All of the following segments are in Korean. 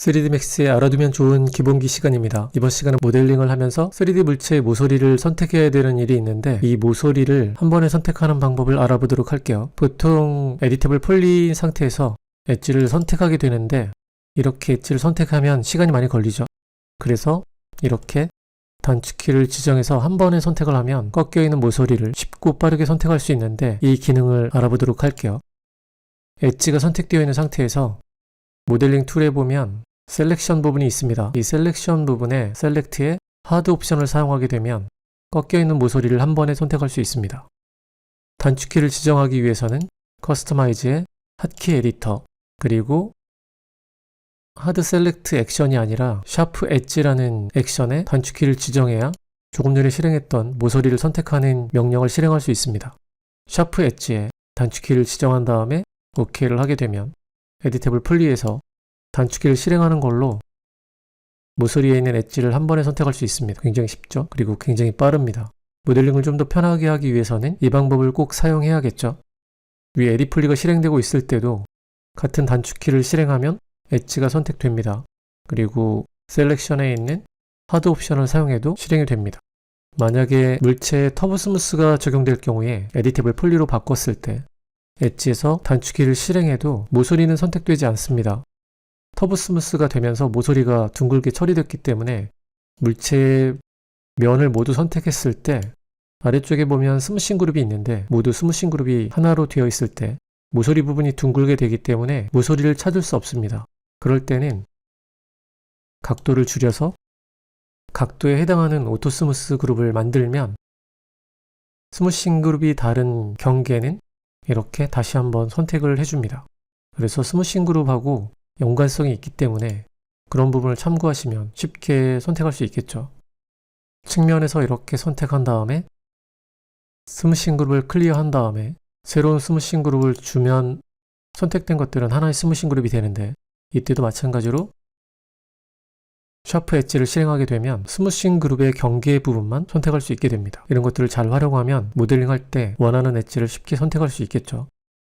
3D 맥스에 알아두면 좋은 기본기 시간입니다. 이번 시간은 모델링을 하면서 3D 물체의 모서리를 선택해야 되는 일이 있는데 이 모서리를 한 번에 선택하는 방법을 알아보도록 할게요. 보통 에디터블 폴리인 상태에서 엣지를 선택하게 되는데 이렇게 엣지를 선택하면 시간이 많이 걸리죠. 그래서 이렇게 단축키를 지정해서 한 번에 선택을 하면 꺾여 있는 모서리를 쉽고 빠르게 선택할 수 있는데 이 기능을 알아보도록 할게요. 엣지가 선택되어 있는 상태에서 모델링 툴에 보면 셀렉션 부분이 있습니다. 이 셀렉션 부분에 셀렉트에 하드 옵션을 사용하게 되면 꺾여 있는 모서리를 한 번에 선택할 수 있습니다. 단축키를 지정하기 위해서는 커스터마이즈의 핫키 에디터 그리고 하드 셀렉트 액션이 아니라 샤프 엣지라는 액션에 단축키를 지정해야 조금 전에 실행했던 모서리를 선택하는 명령을 실행할 수 있습니다. 샤프 엣지에 단축키를 지정한 다음에 OK를 하게 되면 에디터블 플리에서 단축키를 실행하는 걸로 모서리에 있는 엣지를 한 번에 선택할 수 있습니다. 굉장히 쉽죠? 그리고 굉장히 빠릅니다. 모델링을 좀 더 편하게 하기 위해서는 이 방법을 꼭 사용해야겠죠? 위 에디플리가 실행되고 있을 때도 같은 단축키를 실행하면 엣지가 선택됩니다. 그리고 셀렉션에 있는 하드 옵션을 사용해도 실행이 됩니다. 만약에 물체에 터보 스무스가 적용될 경우에 에디터블 폴리로 바꿨을 때 엣지에서 단축키를 실행해도 모서리는 선택되지 않습니다. 터보 스무스가 되면서 모서리가 둥글게 처리됐기 때문에 물체의 면을 모두 선택했을 때 아래쪽에 보면 스무싱 그룹이 있는데 모두 스무싱 그룹이 하나로 되어 있을 때 모서리 부분이 둥글게 되기 때문에 모서리를 찾을 수 없습니다. 그럴 때는 각도를 줄여서 각도에 해당하는 오토 스무스 그룹을 만들면 스무싱 그룹이 다른 경계는 이렇게 다시 한번 선택을 해줍니다. 그래서 스무싱 그룹하고 연관성이 있기 때문에 그런 부분을 참고하시면 쉽게 선택할 수 있겠죠. 측면에서 이렇게 선택한 다음에 스무싱 그룹을 클리어한 다음에 새로운 스무싱 그룹을 주면 선택된 것들은 하나의 스무싱 그룹이 되는데 이때도 마찬가지로 샤프 엣지를 실행하게 되면 스무싱 그룹의 경계 부분만 선택할 수 있게 됩니다. 이런 것들을 잘 활용하면 모델링 할 때 원하는 엣지를 쉽게 선택할 수 있겠죠.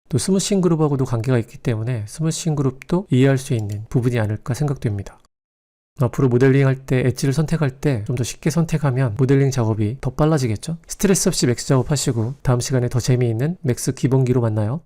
또 스무싱 그룹하고도 관계가 있기 때문에 스무싱 그룹도 이해할 수 있는 부분이 아닐까 생각됩니다. 앞으로 모델링 할 때 엣지를 선택할 때 좀 더 쉽게 선택하면 모델링 작업이 더 빨라지겠죠? 스트레스 없이 맥스 작업하시고 다음 시간에 더 재미있는 맥스 기본기로 만나요.